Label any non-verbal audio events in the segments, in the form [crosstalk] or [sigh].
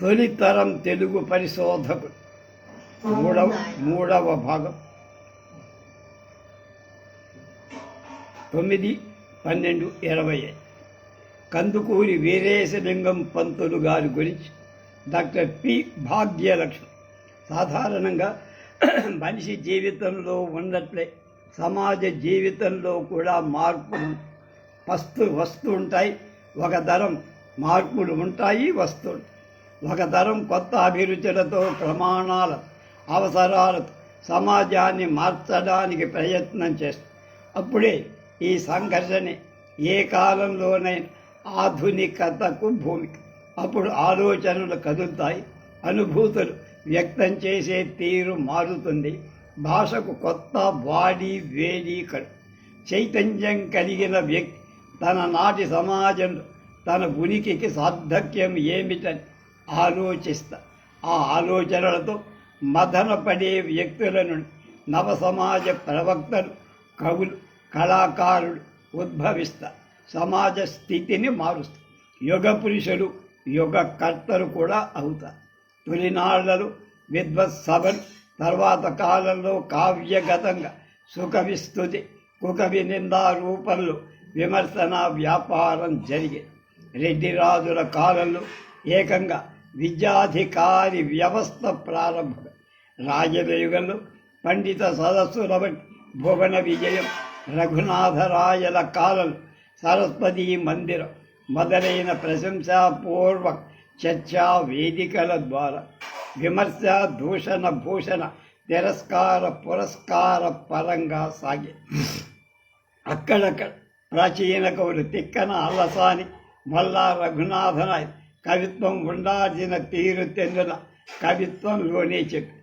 తొలితరం తెలుగు పరిశోధకుడు మూడవ మూడవ భాగం. తొమ్మిది పన్నెండు ఇరవై. ఐదు కందుకూరి వీరేశలింగం పంతులు గారి గురించి డాక్టర్ పి. భాగ్యలక్ష్మి. సాధారణంగా మనిషి జీవితంలో ఉన్నట్లే సమాజ జీవితంలో కూడా మార్పులు వస్తూ వస్తుంటాయి ఒక తరం మార్పులు ఉంటాయి వస్తుంటాయి ఒక తరం కొత్త అభిరుచులతో ప్రమాణాల అవసరాలతో సమాజాన్ని మార్చడానికి ప్రయత్నం చేస్తుంది అప్పుడే ఈ సంఘర్షణ ఏ కాలంలోనైనా ఆధునికతకు భూమిక అప్పుడు ఆలోచనలు కదులుతాయి అనుభూతులు వ్యక్తం చేసే తీరు మారుతుంది. భాషకు కొత్త బాడీ వేడి కడు చైతన్యం కలిగిన వ్యక్తి తన నాటి సమాజంలో తన ఉనికికి సార్థక్యం ఏమిటని ఆలోచిస్తా. ఆ ఆలోచనలతో మదనపడే వ్యక్తుల నుండి నవ సమాజ ప్రవక్తలు కవులు కళాకారులు ఉద్భవిస్తా. సమాజ స్థితిని మారుస్తారు యుగ పురుషులు యుగ కర్తలు కూడా అవుతారు తొలినాళ్ళలో విద్వత్సభలు తర్వాత కాలంలో కావ్యగతంగా సుఖవిస్తుతి కుకవి నిందా రూపంలో విమర్శన వ్యాపారం జరిగే రెడ్డి రాజుల కాలంలో ఏకంగా విద్యాధికారి వ్యవస్థ ప్రారంభం. రాజయుగంలో పండిత సదస్సు వంటి భువన విజయం రఘునాథరాయల కాలలు సరస్వతీ మందిరం మొదలైన ప్రశంసాపూర్వ చర్చా వేదికల ద్వారా విమర్శ దూషణ భూషణ తిరస్కార పురస్కార పరంగా సాగే. అక్కడక్కడ ప్రాచీన కవులు తిక్కన అల్లసాని మల్లా రఘునాథనాయ్ కవిత్వం ఉండాల్సిన తీరు తెందున కవిత్వంలోనే చెప్పి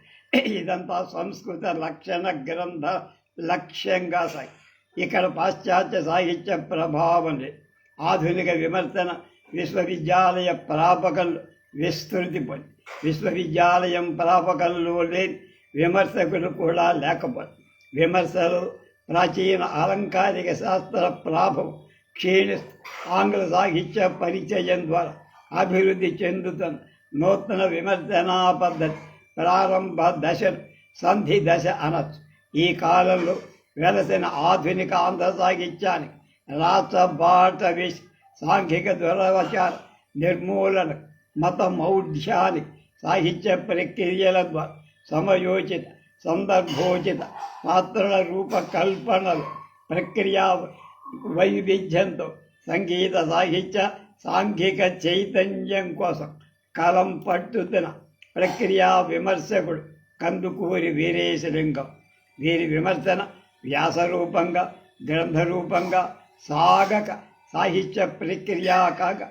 ఇదంతా సంస్కృత లక్షణ గ్రంథ లక్ష్యంగా సాగి ఇక్కడ పాశ్చాత్య సాహిత్య ప్రభావం లేదు ఆధునిక విమర్శన విశ్వవిద్యాలయ ప్రాపకలు విస్తృతి పొంది. విశ్వవిద్యాలయం ప్రాపకంలో లేని విమర్శకులు కూడా లేకపోతే. విమర్శలు ప్రాచీన అలంకారిక శాస్త్ర ప్రాభం క్షీణి ఆంగ్ల సాహిత్య పరిచయం ద్వారా అభివృద్ధి చెందుతుంది నూతన విమర్శనా పద్ధతి ప్రారంభ దశ సంధి దశ అనొచ్చు. ఈ కాలంలో వెలసిన ఆధునిక ఆంధ్ర సాహిత్యానికి రాచబాట విష్ సాంఘిక దురవచార నిర్మూలన మత మౌఢ్యానికి సాహిత్య ప్రక్రియల ద్వారా సమయోచిత సందర్భోచిత పాత్రల రూపకల్పనలు ప్రక్రియ వైవిధ్యంతో సంగీత సాహిత్య సాంఘిక చైతన్యం కోసం కలం పట్టుతున్న ప్రక్రియా విమర్శకుడు కందుకూరి వీరేశలింగం. వీరి విమర్శన వ్యాసరూపంగా గ్రంథరూపంగా సాగక సాహిత్య ప్రక్రియ కాక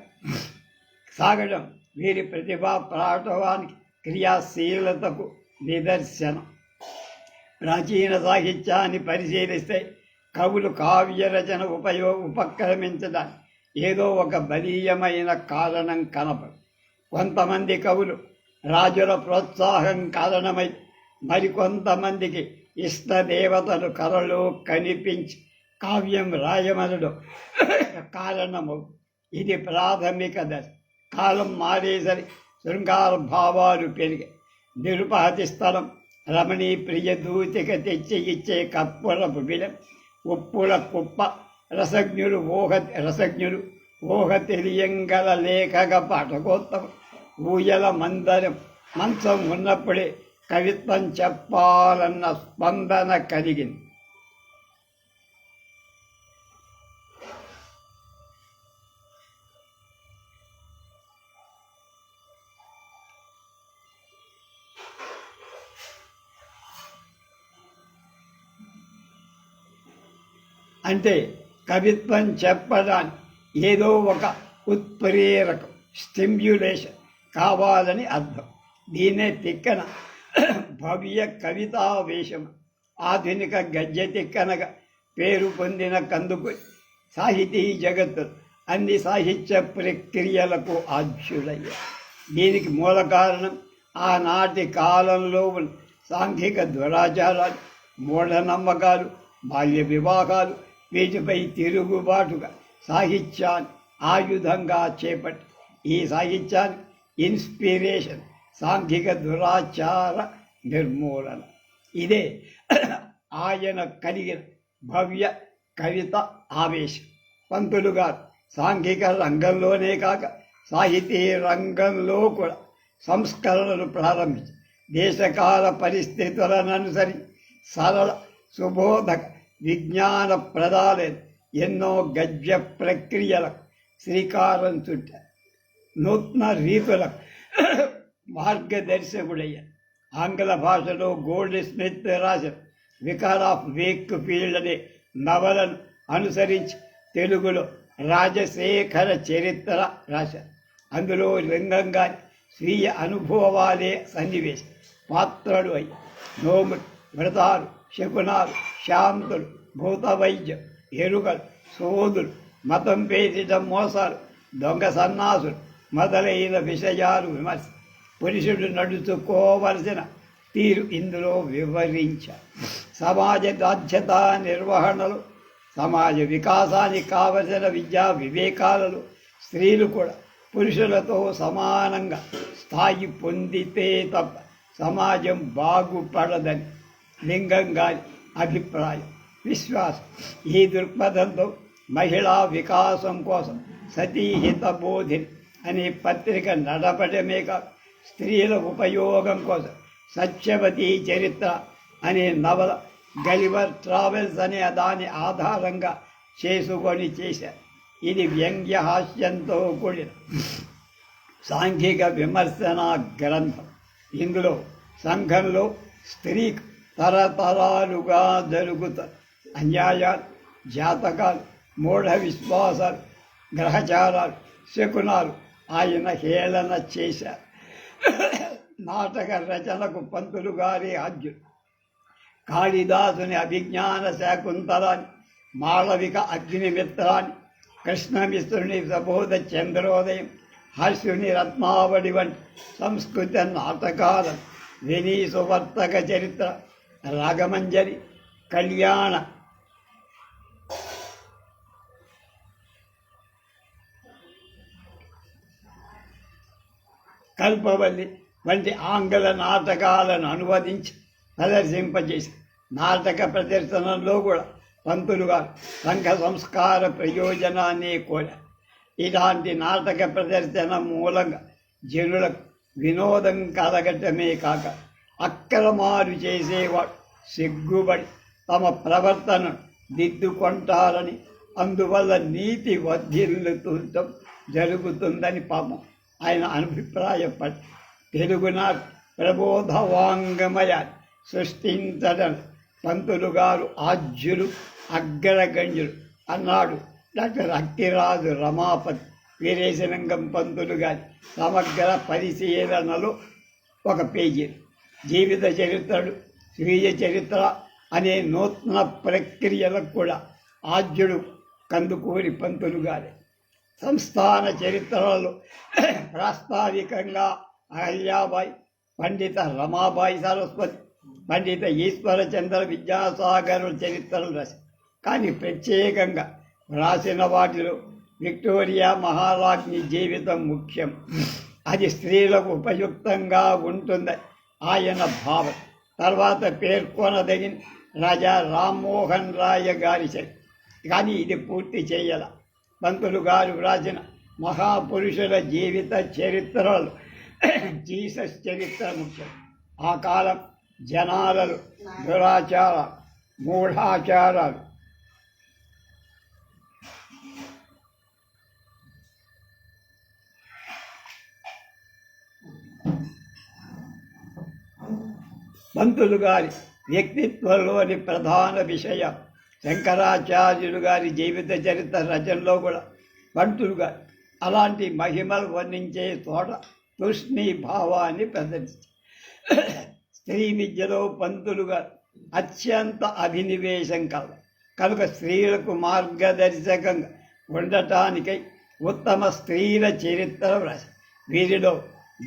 సాగడం వీరి ప్రతిభా ప్రాటవానికి క్రియాశీలతకు నిదర్శనం. ప్రాచీన సాహిత్యాన్ని పరిశీలిస్తే కవులు కావ్య రచన ఉపయోగ ఉపక్రమించడానికి ఏదో ఒక బలీయమైన కారణం కనపడు. కొంతమంది కవులు రాజుల ప్రోత్సాహం కారణమై మరికొంతమందికి ఇష్టదేవతలు కరలు కనిపించి కావ్యం రాయమనడు. కారణము ఇది ప్రాథమిక దశ. కాలం మారేసరి శృంగార భావాలు పెరిగి నిరుపహతి స్థలం రమణీ ప్రియదూతిక తెచ్చి ఇచ్చే కర్పూరపు విలం ఉప్పుల కుప్ప రసజ్ఞులు ఊహ రసజ్ఞులు ఊహ తెలియంగల లేఖక పాఠకోత్తం ఊయల మందరం మంచం ఉన్నప్పుడే కవిత్వం చెప్పాలన్న స్పందన కలిగింది అంటే కవిత్వం చెప్పడానికి ఏదో ఒక ఉత్ప్రేరకం స్టిమ్యులేషన్ కావాలని అర్థం. దీనే తిక్కన భవ్య కవితావేశం ఆధునిక గద్య తిక్కనగా పేరు పొందిన కందుకు సాహితీ జగత్తు అన్ని సాహిత్య ప్రక్రియలకు ఆద్యుడయ్యారు దీనికి మూల కారణం ఆనాటి కాలంలో ఉన్న సాంఘిక దురాచారాలు మూఢనమ్మకాలు బాల్య వివాహాలు వీటిపై తిరుగుబాటుగా సాహిత్యాన్ని ఆయుధంగా చేపట్టి ఈ సాహిత్యాన్ని ఇన్స్పిరేషన్ సాంఘిక దురాచార నిర్మూలన. ఇదే ఆయన కలిగిన భవ్య కవిత ఆవేశం. పంతులు గారు సాంఘిక రంగంలోనే కాక సాహితీ రంగంలో కూడా సంస్కరణలు ప్రారంభించి దేశకాల పరిస్థితులను అనుసరించి సరళ సుబోధక విజ్ఞాన ప్రదాలైన ఎన్నో గద్య ప్రక్రియలకు శ్రీకారం చుట్ట నూతన రీతులకు మార్గదర్శకుడయ్య. ఆంగ్ల భాషలో గోల్డ్ స్మిత్ రాసిన వికార్ ఆఫ్ వేక్ ఫీల్డ్ అనే నవలను అనుసరించి తెలుగులో రాజశేఖర చరిత్ర రాశారు. అందులో లింగంగా స్వీయ అనుభవాలే సన్నివేశం. పాత్రలు అయ్యి నోములు వ్రతాలు శకునాలు శాంతులు భూత వైద్యం ఎరుకలు సోదులు మతం పేరిట మోసాలు దొంగ సన్నాసులు మొదలైన విషయాలు విమర్శ పురుషుడు నడుచుకోవలసిన తీరు ఇందులో వివరించారు సమాజ బాధ్యత నిర్వహణలు సమాజ వికాసానికి కావలసిన విద్యా వివేకాలలో స్త్రీలు కూడా పురుషులతో సమానంగా స్థాయి పొందితే తప్ప సమాజం బాగుపడదని లింగం అభిప్రాయం. విశ్వాసం. ఈ దృక్పథంతో మహిళా వికాసం కోసం సతీహిత బోధిని అనే పత్రిక నడపడమే కాదు స్త్రీల ఉపయోగం కోసం సత్యవతి చరిత్ర అనే నవల గలివర్ ట్రావెల్స్ అనే దాని ఆధారంగా చేసుకొని చేశారు. ఇది వ్యంగ్య హాస్యంతో కూడిన సాంఘిక విమర్శన గ్రంథం. ఇందులో సంఘంలో స్త్రీ తరతరాలుగా జరుగుత అన్యాయాలు జాతకాలు మూఢ విశ్వాసాలు గ్రహచారాలు శకునాలు ఆయన హేళన చేశారు నాటక రచనకు పంతులు గారి ఆద్యుడు కాళిదాసుని అభిజ్ఞాన శాకుంతలాన్ని మాళవిక అగ్నిమిత్రాన్ని కృష్ణమిత్రుని ప్రబోధ చంద్రోదయం హర్షుని రత్నావళి వంటి సంస్కృత నాటకాలను వినీ సువర్తక చరిత్ర రాగమంజరి కళ్యాణ. కల్పవల్లి వంటి ఆంగ్ల నాటకాలను అనువదించి ప్రదర్శింపజేసి నాటక ప్రదర్శనలో కూడా పంతులు గారు సంఘ సంస్కార ప్రయోజనాన్ని కూడా ఇలాంటి నాటక ప్రదర్శన మూలంగా జనులకు వినోదం కలగటమే కాక అక్రమాలు చేసేవాడు సిగ్గుబడి తమ ప్రవర్తన దిద్దుకొంటారని అందువల్ల నీతి వర్ధిల్లుతుండటం జరుగుతుందని పాపం ఆయన అభిప్రాయపడి తెలుగునా ప్రబోధవాంగమయ సృష్టించడం పంతులు గారు ఆజ్యులు అగ్రగణ్యులు అన్నాడు డాక్టర్ అక్కిరాజు రమాపతి వీరేశలింగం పంతులు గారి సమగ్ర పరిశీలనలో ఒక పేజీ. జీవిత చరిత్రలు స్వీయ చరిత్ర అనే నూతన ప్రక్రియలకు కూడా ఆద్యుడు కందుకూరి పంతులు గారే. సంస్థాన చరిత్రలలో ప్రాస్తావికంగా అహల్యాబాయి పండిత రమాబాయి సరస్వతి పండిత ఈశ్వరచంద్ర విద్యాసాగర్ చరిత్రలు రాసి కానీ ప్రత్యేకంగా రాసిన వాటిలో విక్టోరియా మహారాజ్ని జీవితం ముఖ్యం. అది స్త్రీలకు ఉపయుక్తంగా ఉంటుంది ఆయన భావం. తర్వాత పేర్కొనదగిన రాజా రామ్మోహన్ రాయ గారి చరి కానీ ఇది పూర్తి చేయాల. పంతులు గారు వ్రాసిన మహాపురుషుల జీవిత చరిత్రలు [clears throat] జీసస్ చరిత్ర ముఖ్యం. ఆ కాలం జనాలలో దురాచార మూఢాచారాలు పంతులు గారి వ్యక్తిత్వంలోని ప్రధాన విషయం. శంకరాచార్యులు గారి జీవిత చరిత్ర రచనలో కూడా పంతులు గారు అలాంటి మహిమలు వర్ణించే తోట తృష్ణి భావాన్ని ప్రదర్శించారు. స్త్రీ విద్యలో పంతులు గారు అత్యంత అభినివేశం కల కనుక స్త్రీలకు మార్గదర్శకంగా ఉండటానికై ఉత్తమ స్త్రీల చరిత్ర వ్రాశారు. వీరిలో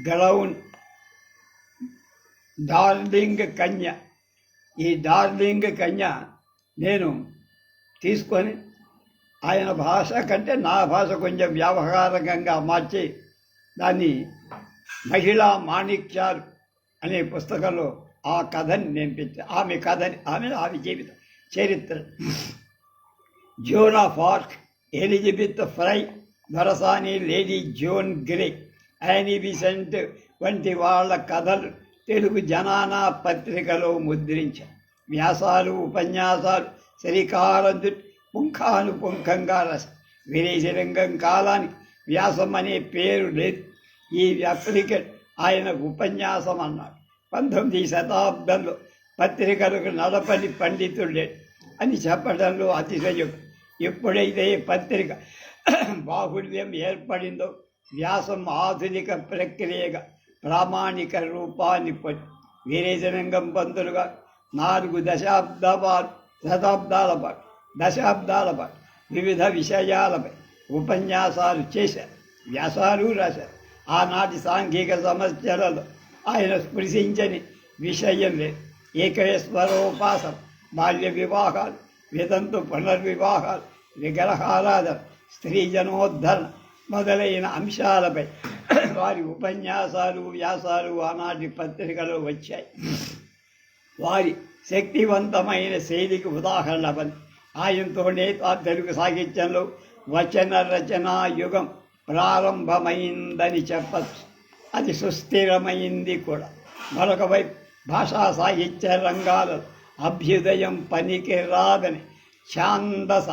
గ్రౌండ్ డార్లింగ్ కన్య. ఈ డార్లింగ్ కన్య నేను తీసుకొని ఆయన భాష కంటే నా భాష కొంచెం వ్యావహారికంగా మార్చి దాన్ని మహిళా మాణిక్యాలు అనే పుస్తకంలో ఆ కథని నేను ఆమె కథని ఆమె ఆమె జీవిత చరిత్ర. Joan of Arc Elizabeth Fry Dorasani lady Jane Grey Annie Besant వంటి వాళ్ళ కథలు తెలుగు జనానా పత్రికలో ముద్రించారు. వ్యాసాలు ఉపన్యాసాలు శ్రీకారం చుట్టి పుంఖానుపుంఖంగా రస విదేశరంగం కాలానికి వ్యాసం అనే పేరు లేదు. ఈ పత్రిక ఆయనకు ఉపన్యాసం అన్నాడు పంతొమ్మిది శతాబ్దంలో పత్రికలకు నడపని పండితుడే అని చెప్పడంలో అతిశయం ఎప్పుడైతే పత్రిక బాహుళ్యం ఏర్పడిందో వ్యాసం ఆధునిక ప్రక్రియగా ప్రామాణిక రూపాన్ని పొంది పంతులుగా నాలుగు దశాబ్దాల శతాబ్దాల పాటు దశాబ్దాల పాటు వివిధ విషయాలపై ఉపన్యాసాలు చేశారు. వ్యాసాలు రాశారు. ఆనాటి సాంఘిక సమస్యలలో ఆయన స్పృశించని విషయం లేదు. ఏకేశ్వరోపాసన బాల్య వివాహాలు వితంతు పునర్వివాహాలు విగ్రహారాధన స్త్రీ జనోద్ధరణ మొదలైన అంశాలపై వారి ఉపన్యాసాలు వ్యాసాలు ఆనాటి పత్రికలో వచ్చాయి. వారి శక్తివంతమైన శైలికి ఉదాహరణ పని ఆయనతోనే తెలుగు సాహిత్యంలో వచన రచన యుగం ప్రారంభమైందని చెప్పచ్చు. అది సుస్థిరమైంది కూడా. మరొక వైపు భాషా సాహిత్య రంగాలలో అభ్యుదయం పనికి రాదని ఛాందస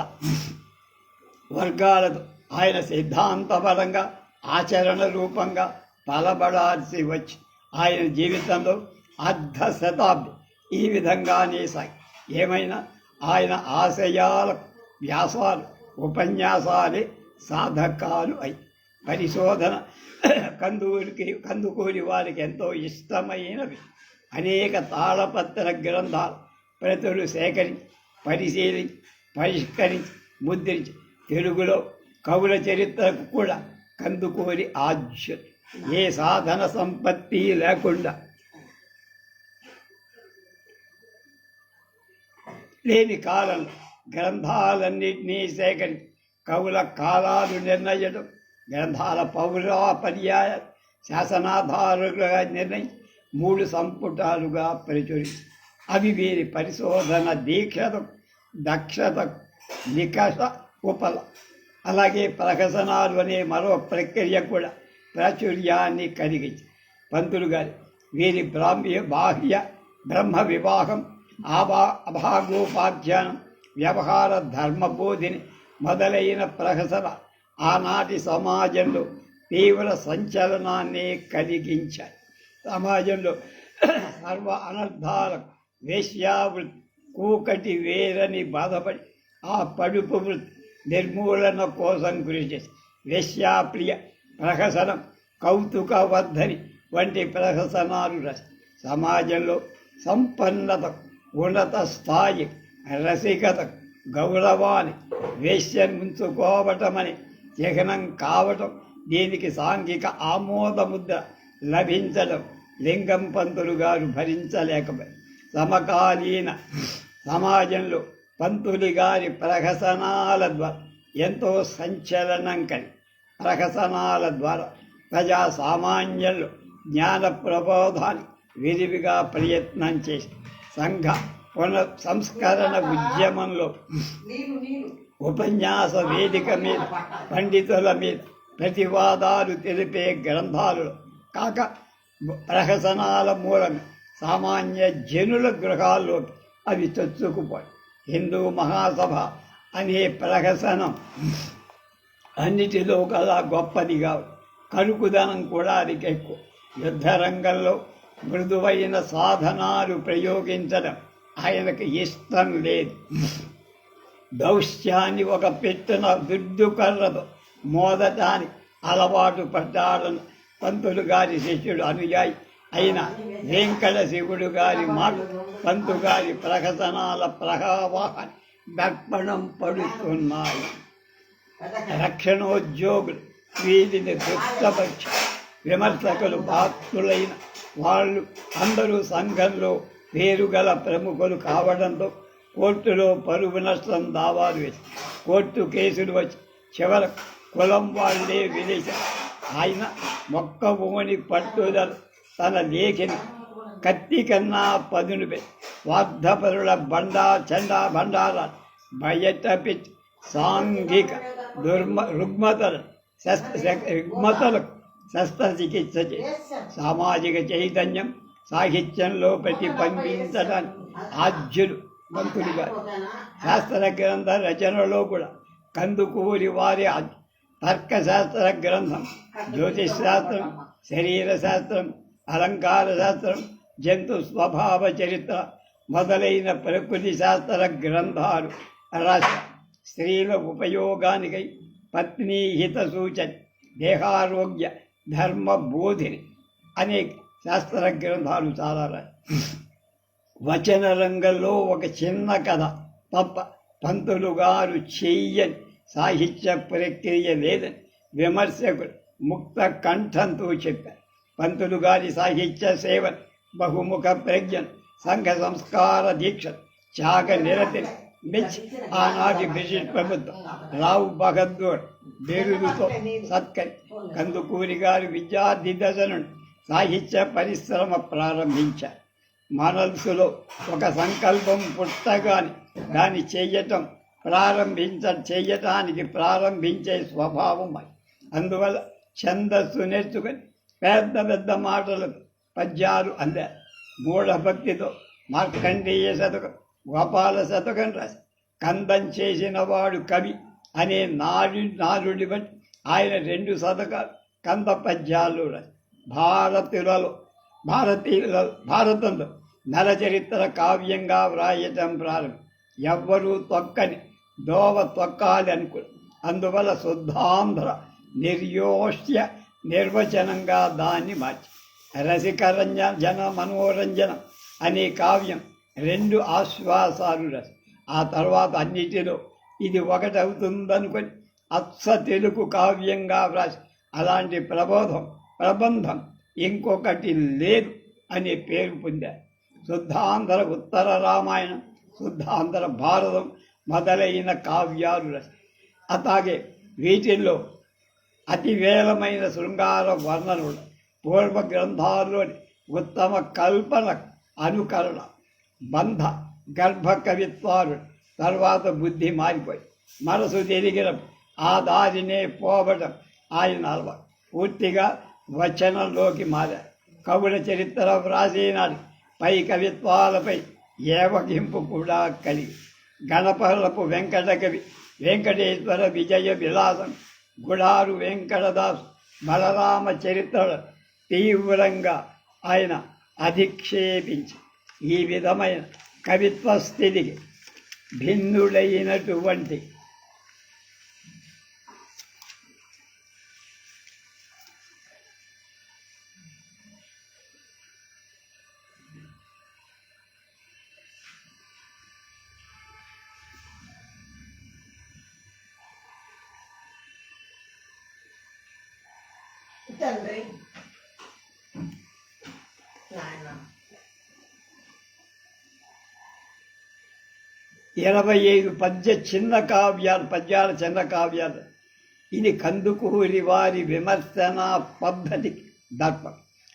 వర్గాలతో ఆయన సిద్ధాంతపరంగా ఆచరణ రూపంగా పలబడాల్సి వచ్చి ఆయన జీవితంలో అర్ధ శతాబ్ది ఈ విధంగానే సాగి ఏమైనా ఆయన ఆశయాల వ్యాసాలు ఉపన్యాసాలే సాధకాలు అయి. పరిశోధన కందుకూరికి కందుకూరి వారికి ఎంతో ఇష్టమైనవి. అనేక తాళపత్ర గ్రంథాలు ప్రతులు సేకరించి పరిశీలించి పరిష్కరించి ముద్రించి. తెలుగులో కవుల చరిత్రకు కూడా కందుకోని ఆజ్యం. ఏ సాధన సంపత్తి లేకుండా లేని కాలం గ్రంథాలన్నింటినీ సేకరించి కవుల కాలాలు నిర్ణయించడం గ్రంథాల పౌర పర్యాయ శాసనాధారులుగా నిర్ణయించి మూడు సంపుటాలుగా ప్రచురించి అవి వీరి పరిశోధన దీక్షత దక్షత నికష ఉపల అలాగే ప్రహసనాలు అనే మరో ప్రక్రియ కూడా ప్రాచుర్యాన్ని కలిగించి. పంతులు గారు వీరి బ్రాహ్మ్య బాహ్య బ్రహ్మ వివాహం ఆభా అభాగోపాఖ్యానం వ్యవహార ధర్మబోధిని మొదలైన ప్రహసన ఆనాటి సమాజంలో తీవ్ర సంచలనాన్ని కలిగించాయి. సమాజంలో సర్వ అనర్థాలకు వేశ్యావృత్తి కూకటి వేరని బాధపడి ఆ పడుపు వృత్తి నిర్మూలన కోసం కృషి చేసి వేశ్యాప్రియ ప్రహసనం కౌతుకవర్ధని వంటి ప్రహసనాలు రసి సమాజంలో సంపన్నత ఉన్నత స్థాయి రసికత గౌరవాన్ని వేశ్యముంచుకోవటమని చిహ్నం కావటం దీనికి సాంఘిక ఆమోదముద్ర లభించడం లింగం పంతులు గారు భరించలేకపోయి సమకాలీన సమాజంలో పంతులు గారి ప్రహసనాల ద్వారా ఎంతో సంచలనం కలిగి ప్రహసనాల ద్వారా ప్రజా సామాన్యంలో జ్ఞాన ప్రబోధాన్ని విరివిగా ప్రయత్నం చేసి సంఘ పునః సంస్కరణ ఉద్యమంలో ఉపన్యాస వేదిక మీద పండితుల మీద ప్రతివాదాలు తెలిపే గ్రంథాలలో కాక ప్రహసనాల మూలంగా సామాన్య జనుల గృహాల్లోకి అవి చొచ్చుకుపోయి హిందూ మహాసభ అనే ప్రహసనం. అన్నిటిలో కల్లా గొప్పదిగా కరుకుదనం కూడా అరికెక్కు ఎక్కువ. యుద్ధ రంగంలో మృదువైన సాధనాలు ప్రయోగించడం ఆయనకు ఇష్టం లేదు. దౌశ్యాన్ని ఒక పెట్టిన దుడ్డు కర్రతో మోదటానికి అలవాటు పడ్డాడని పంతులు గారి శిష్యుడు అనుయాయి అయిన వెంకట శివుడు గారి మాకు పంతు గారి ప్రహసనాల ప్రభావాన్ని దర్పణం పడుతున్నాయి. రక్షణోద్యోగులు వీరిని దుష్టపక్ష విమర్శకులు బాధ్యులైన వాళ్ళు అందరూ సంఘంలో పేరుగల ప్రముఖులు కావడంతో కోర్టులో పరువు నష్టం దావాలు వేసి కోర్టు కేసులు వచ్చి చివరకు కులం వాళ్ళే విధించారు. ఆయన మొక్క ఓని పట్టుదల తన లేఖని కత్తి కన్నా పదును వార్ధపరుల బండా చండా బండార బయటపి సాంఘిక దుర్మ రుగ్మతలు శస్త్ర శస్త్రచికిత్స సామాజిక చైతన్యం సాహిత్యంలో ప్రతిబింబించడానికి ఆద్యులు మంతులు గారు. శాస్త్ర గ్రంథ రచనలో కూడా కందుకూరి వారి తర్కశాస్త్ర గ్రంథం జ్యోతిష్ శాస్త్రం శరీర శాస్త్రం అలంకార శాస్త్రం జంతు స్వభావ చరిత్ర మొదలైన ప్రకృతి శాస్త్ర గ్రంథాలు రాశ స్త్రీల ఉపయోగానికై పత్ని హిత సూచన దేహారోగ్య ధర్మ బోధిని అనేక శాస్త్ర గ్రంథాలు చాలా వచన రంగంలో ఒక చిన్న కథ తప్ప పంతులు గారు చెయ్యని సాహిత్య ప్రక్రియ లేదని విమర్శకులు ముక్త కంఠంతో చెప్పారు. పంతులు గారి సాహిత్య సేవ బహుముఖ ప్రజ్ఞన్ సంఘ సంస్కార దీక్ష త్యాగ నిరతి మెచ్చి ఆనాటి బ్రిటిష్ ప్రభుత్వం. రావు బహదూర్ బిరుదుతో సత్కరి కందుకూరి గారి విద్యార్థి దశ నుండి సాహిత్య పరిశ్రమ ప్రారంభించారు. మనసులో ఒక సంకల్పం పుట్టగాని దాన్ని చేయటం ప్రారంభించ చేయటానికి ప్రారంభించే స్వభావం అందువల్ల ఛందస్సు నేర్చుకొని పెద్ద పెద్ద మాటలు పద్యాలు అందే. మూఢభక్తితో మార్కండేయ శతకం గోపాల శతకం రాసి కందం చేసిన వాడు కవి అనే నాడు నారుడి బట్టి ఆయన రెండు శతకాలు కంద పద్యాలు రాసి భారతులలో భారతీయుల భారతంలో నరచరిత్ర కావ్యంగా వ్రాయటం ప్రారంభం. ఎవ్వరూ తొక్కని దోవ తొక్కాలి అనుకుని అందువల్ల శుద్ధాంధ్ర నిర్యోష్య నిర్వచనంగా దాన్ని మార్చి. రసికరంజ జన మనోరంజనం అనే కావ్యం రెండు ఆశ్వాసాలు రసి. ఆ తర్వాత అన్నిటిలో ఇది ఒకటవుతుందనుకొని అచ్చ తెలుగు కావ్యంగా వ్రాసి. అలాంటి ప్రబోధం ప్రబంధం ఇంకొకటి లేదు అనే పేరు పొందారు. శుద్ధాంధ్ర ఉత్తర రామాయణం శుద్ధాంధ్ర భారతం మొదలైన కావ్యాలు రసి. అలాగే వీటిల్లో అతివేలమైన శృంగార వర్ణనలు పూర్వ గ్రంథాల్లోని ఉత్తమ కల్పన అనుకరణ బంధ గర్భ కవిత్వాలు తర్వాత బుద్ధి మారిపోయి మనసు తిరిగిన ఆ దారినే పోవడం ఆయన అలవాటు పూర్తిగా వచనంలోకి మారారు కవుల చరిత్ర వ్రాసినాడు పై కవిత్వాలపై ఏవగింపు కూడా కలిగి గణపరపు వెంకటకవి వెంకటేశ్వర విజయ విలాసం గుడారు వెంకటదాస్ బలరామ చరిత్ర తీవ్రంగా ఆయన అధిక్షేపించి ఈ విధమైన కవిత్వ స్థితికి భిన్నుడైనటువంటి ఇరవై ఐదు పద్య చిన్న కావ్యాలు పద్యాల చిన్న కావ్యాలు. ఇది కందుకూరి వారి విమర్శన పద్ధతి దర్పం.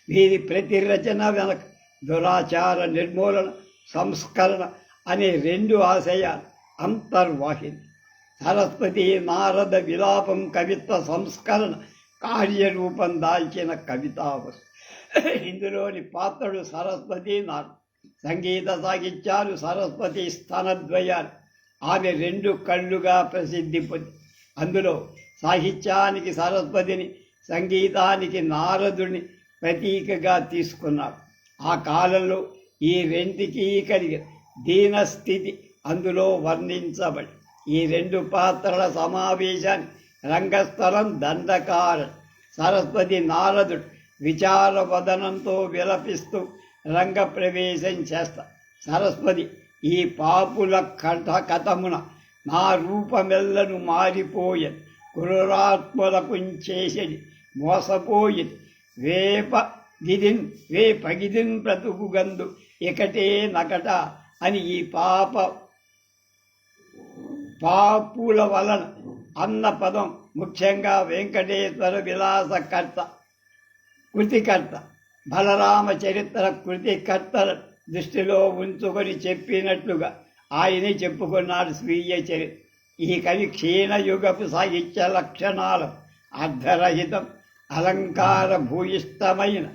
వీరి ప్రతి రచన వెనక దురాచార నిర్మూలన సంస్కరణ అనే రెండు ఆశయాలు అంతర్వాహిని. సరస్వతి నారద విలాపం కవిత్వ సంస్కరణ కార్యరూపం దాల్చిన కవితావస్తు ఇందులోని పాత్రడు సరస్వతి నారద సంగీత సాహిత్యాలు సరస్వతి స్థానద్వయాలు. ఆమె రెండు కళ్ళుగా ప్రసిద్ధి పొంది అందులో సాహిత్యానికి సరస్వతిని సంగీతానికి నారదుని ప్రతీకగా తీసుకున్నాడు. ఆ కాలంలో ఈ రెంటికి కలిగిన దీనస్థితి అందులో వర్ణించబడి ఈ రెండు పాత్రల సమావేశాన్ని రంగస్థలం దండకారణం. సరస్వతి నారదుడు విచారవదనంతో విలపిస్తూ రంగప్రవేశం చేస్తా. సరస్వతి ఈ పాపుల కథ కథమున నా రూపమెల్లను మారిపోయేది. కురురాత్మలకు చేసేది మోసపోయేది. వేప గిదిన్ వేపగిదిన్ బ్రతుకుగందు ఇకటే నకట అని ఈ పాప పాపుల వలన అన్న పదం ముఖ్యంగా వెంకటేశ్వర విలాసకర్త కృతికర్త. బలరామ చరిత్ర కృతి కర్తల దృష్టిలో ఉంచుకొని చెప్పినట్లుగా ఆయనే చెప్పుకున్నాడు స్వీయ చరి. ఈ కవి క్షీణయుగపు సాహిత్య లక్షణాలు అర్ధరహితం అలంకార భూయిష్టమైన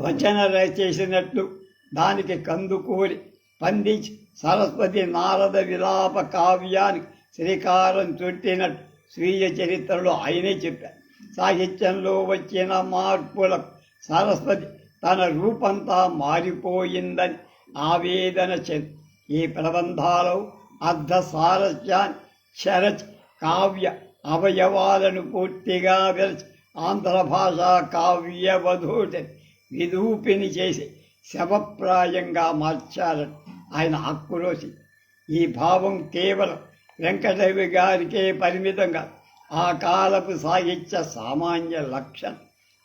వచన రచేసినట్లు దానికి కందుకూరి పండించి సరస్వతి నారద విలాప కావ్యానికి శ్రీకారం చుట్టినట్టు స్వీయ చరిత్రలో ఆయనే చెప్పారు. సాహిత్యంలో వచ్చిన మార్పులకు సరస్వతి తన రూపంతా మారిపోయిందని ఆవేదన చెంది. ఈ ప్రబంధాలు అర్ధ సారస్యాన్ని శరచ్ కావ్య అవయవాలను పూర్తిగా విరచి ఆంధ్ర భాషా కావ్య వధూటిని విధూపిని చేసి శవప్రాయంగా మార్చారని ఆయన ఆక్రోశి ఈ భావం కేవలం వెంకటరవి గారికే పరిమితంగా ఆ కాలపు సాహిత్య సామాన్య లక్షణం.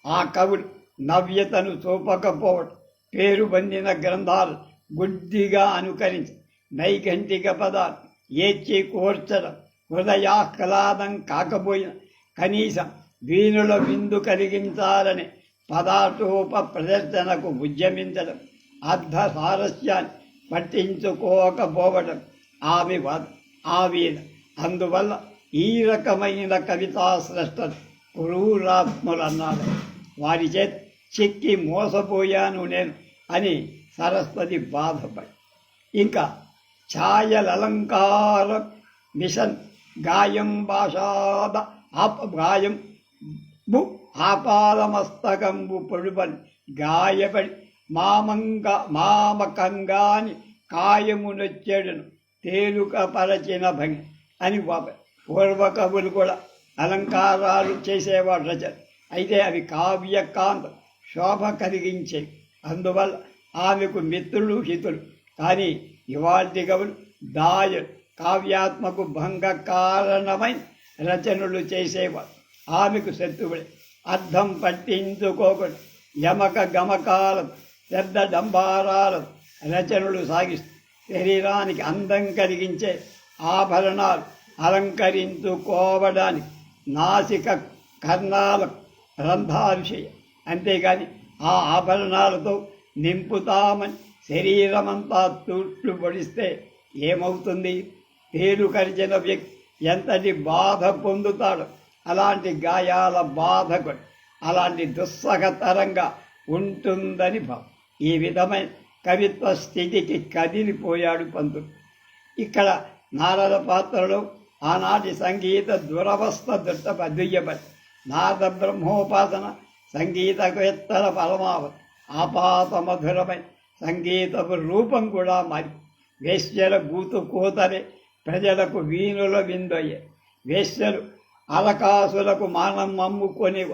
ఆ కవులు నవ్యతను చూపకపోవడం పేరు పొందిన గ్రంథాలు గుడ్డిగా అనుకరించి నైఘంటిక పదాలు ఏచి కూర్చడం హృదయాహ్లాదం కాకపోయిన కనీసం వీణుల విందు కలిగించాలని పదార్థోప ప్రదర్శనకు ఉద్యమించడం అర్ధ సారస్యాన్ని పట్టించుకోకపోవడం ఆమె వాద ఆవేద. అందువల్ల ఈ రకమైన కవితా స్రష్టలు క్రూరాత్ములు వారి చేత చిక్కి మోసపోయాను నేను అని సరస్వతి బాధపడి. ఇంకా ఛాయలలంకార మిషన్ గాయం భాషాద ఆప గాయం బు ఆపాదమస్తకంబు పొడుబని గాయపడి మామంగ మామకంగాని కాయమునొచ్చాడును తేలుక పరచిన భంగి అని పూర్వకవులు కూడా అలంకారాలు చేసేవాడు రచన అయితే అవి కావ్యకాంతం. శోభ కలిగించే. అందువల్ల ఆమెకు మిత్రులు హితులు. కానీ ఇవాల్టి కవులు దాయ కావ్యాత్మకు భంగ కారణమైన రచనలు చేసేవారు. ఆమెకు శత్రువుడే అర్థం పట్టించుకోకుండా యమక గమకాల పెద్ద డంబారాలను రచనలు సాగిస్తూ శరీరానికి అందం కలిగించే ఆభరణాలు అలంకరించుకోవడానికి నాసిక కర్ణాలకు రంధ్రాలు చేయ అంతేగాని ఆ ఆభరణాలతో నింపుతామని శరీరమంతా తూట్లు పొడిస్తే ఏమవుతుంది? పేరు కరిచిన వ్యక్తి ఎంతటి బాధ పొందుతాడో? అలాంటి గాయాల బాధకు అలాంటి దుస్సహతరంగా ఉంటుందని భావం. ఈ విధమైన కవిత్వ స్థితికి కదిలిపోయాడు పంతుడు ఇక్కడ నారద పాత్రలో ఆనాటి సంగీత దురవస్థ దుట్ట నాద బ్రహ్మోపాసన బ్రహ్మోపాసన సంగీతవేత్తల పరమావతి ఆపాత మధురమై సంగీతపు రూపం కూడా మారి. వేశ్యల గూతు కూతరే ప్రజలకు వీణుల విందయ్యే వేశ్యలు అలకాసులకు మానం అమ్ముకొని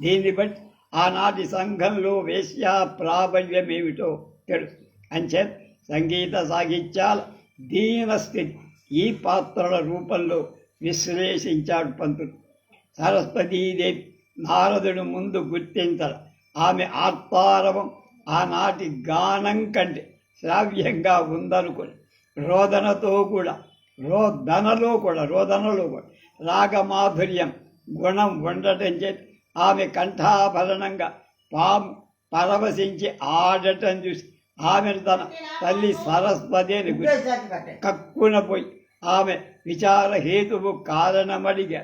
దీన్ని బట్టి ఆనాటి సంఘంలో వేశ్య ప్రాబల్యం ఏమిటో తెలుసు అంచేత సంగీత సాహిత్యాల దీనస్థితి ఈ పాత్రల రూపంలో విశ్లేషించాడు పంతుడు సరస్వతీదేవి నారదుడు ముందు గుర్తించడం ఆమె ఆత్మారవం ఆనాటి గానం కంటే శ్రావ్యంగా ఉందనుకుని రోదనతో కూడా రోదనలో కూడా రోదనలో కూడా రాగమాధుర్యం గుణం ఉండటం చేతి ఆమె కంఠాభరణంగా పాము పరవశించి ఆడటం చూసి ఆమెను తన తల్లి సరస్వతి అని కక్కున పోయి ఆమె విచారహేతువు కారణమడిగా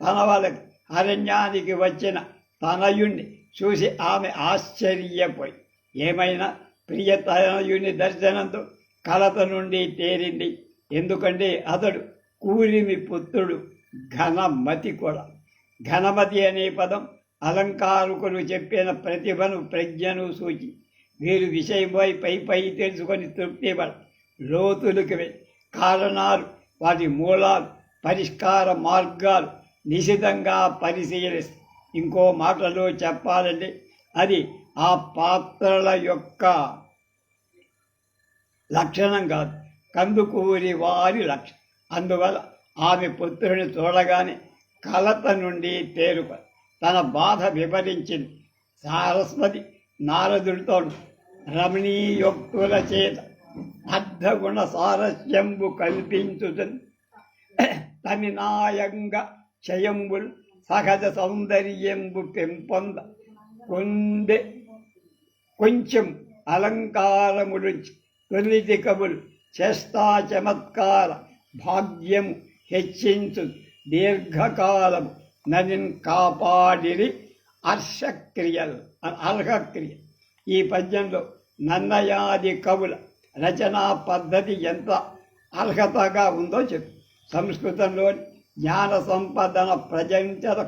తన వాళ్ళకి అరణ్యానికి వచ్చిన తనయుణ్ణి చూసి ఆమె ఆశ్చర్యపోయి ఏమైనా ప్రియ తనయుని దర్శనంతో కలత నుండి తేరింది. ఎందుకంటే అతడు కూరిమి పుత్రుడు ఘనమతి కూడా. ఘనమతి అనే పదం అలంకారకులు చెప్పిన ప్రతిభను ప్రజ్ఞను సూచి వీరు విషయమై పై పై తెలుసుకొని తృప్తి పడ లోతులకు కారణాలు వాటి మూలాలు పరిష్కార మార్గాలు నిశితంగా పరిశీలిస్తాయి ఇంకో మాటలో చెప్పాలంటే అది ఆ పాత్రల యొక్క లక్షణం కాదు. కందుకూరి వారి లక్షణం. అందువల్ల ఆమె పుత్రుని చూడగానే కలత నుండి తేరుక తన బాధ వివరించింది సారస్వతి నారదుడితో రమణీయోక్తుల చేత అర్ధగుణ సారస్యంబు కల్పించుతుంది. తమినాయంగా చయంబుల్ సహజ సౌందర్యంబు పెంపొంద కొందె కొంచెం అలంకారములు తొలితి కబులు చేష్టా చమత్కార భాగ్యము హెచ్చించు దీర్ఘకాలము నదిన్ కాపాడిరి అర్షక్రియలు అర్హక్రియ ఈ పద్యంలో నన్నయాది కవుల రచనా పద్ధతి ఎంత అర్హతగా ఉందో చెప్పు సంస్కృతంలోని జ్ఞాన సంపదన ప్రజంచర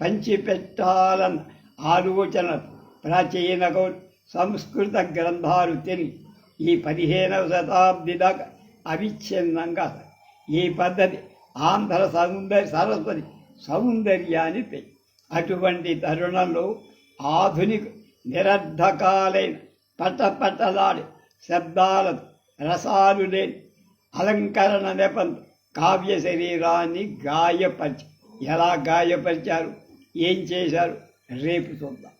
పంచిపెట్టాలన్న ఆలోచన ప్రాచీన సంస్కృత గ్రంథాలు తిని ఈ పదిహేనవ శతాబ్ది దాకా అవిచ్ఛిన్నంగా ఈ పద్ధతి ఆంధ్ర సౌందర్య సరస్వతి సౌందర్యాన్ని పెంచి అటువంటి తరుణంలో ఆధునిక నిరర్ధకాలైన పటపటలాడే శబ్దాలతో రసాలు లేని అలంకరణ నెపంతో కావ్య శరీరాన్ని గాయపరిచి ఎలా గాయపరిచారు? ఏం చేశారు? రేపు చూద్దాం.